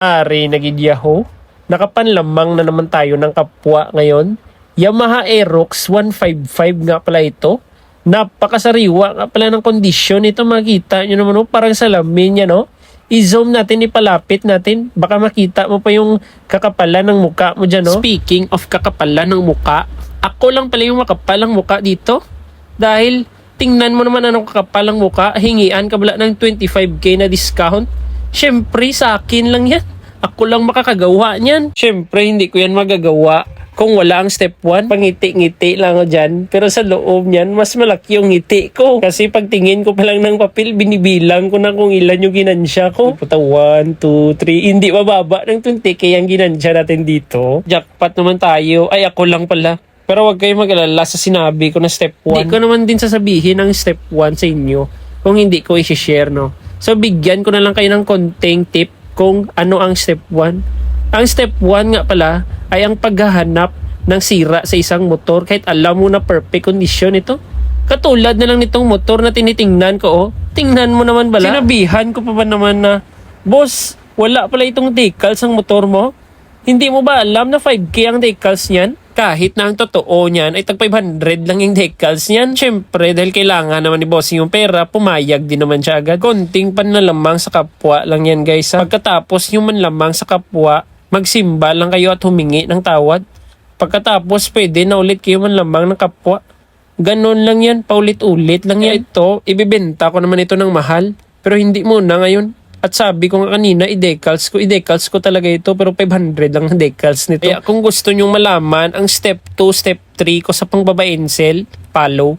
Ari nagidyaho. Nakapanlamang na naman tayo ng kapwa ngayon. Yamaha Aerox 155 nga pala ito. Napakasariwa nga pala ng kondisyon. Ito makita nyo naman, oh, parang salamin yan, no? I-zoom natin, ipalapit natin. Baka makita mo pa yung kakapalan ng muka mo dyan, no? Speaking of kakapalan ng muka, ako lang pala yung makapalang muka dito. Dahil tingnan mo naman anong kakapalang muka, hingian ka bala ng 25k na discount. Siyempre, sa akin lang yan. Ako lang makakagawa niyan. Siyempre, hindi ko yan magagawa kung wala ang step 1. Pangiti-ngiti lang ako dyan. Pero sa loob niyan, mas malaki yung ngiti ko. Kasi pagtingin ko pa lang ng papel, binibilang ko na kung ilan yung ginansya ko. Puta, 1, 2, 3. Hindi mababa ng 20k ang ginansya natin dito. Jackpot naman tayo. Ay, ako lang pala. Pero wag kayong mag-alala sa sinabi ko na step 1. Hindi ko naman din sasabihin ang step 1 sa inyo kung hindi ko i-share, no? So, bigyan ko na lang kayo ng konting tip kung ano ang step 1. Ang step 1 nga pala ay ang paghahanap ng sira sa isang motor kahit alam mo na perfect condition ito. Katulad na lang nitong motor na tinitingnan ko, oh. Tingnan mo naman bala. Sinabihan ko pa ba naman na, Boss, wala pala itong decals ang motor mo? Hindi mo ba alam na 5K ang decals niyan? Kahit na ang totoo niyan ay tag 500 lang yung decals niyan. Siyempre, dahil kailangan naman ni bossing yung pera, pumayag din naman siya agad. Konting panlalamang sa kapwa lang yan guys. ha. Pagkatapos yung manlamang sa kapwa, magsimba lang kayo at humingi ng tawad. Pagkatapos, pwede na ulit kayo manlamang ng kapwa. Ganon lang yan, paulit-ulit lang yan. Ito, ibibenta ko naman ito ng mahal. Pero hindi muna ngayon. At sabi ko kanina, i-decals ko. I-decals ko talaga ito, pero 500 lang ang decals nito. Kaya kung gusto nyong malaman ang step 2, step 3 ko sa pangbabaensel, follow.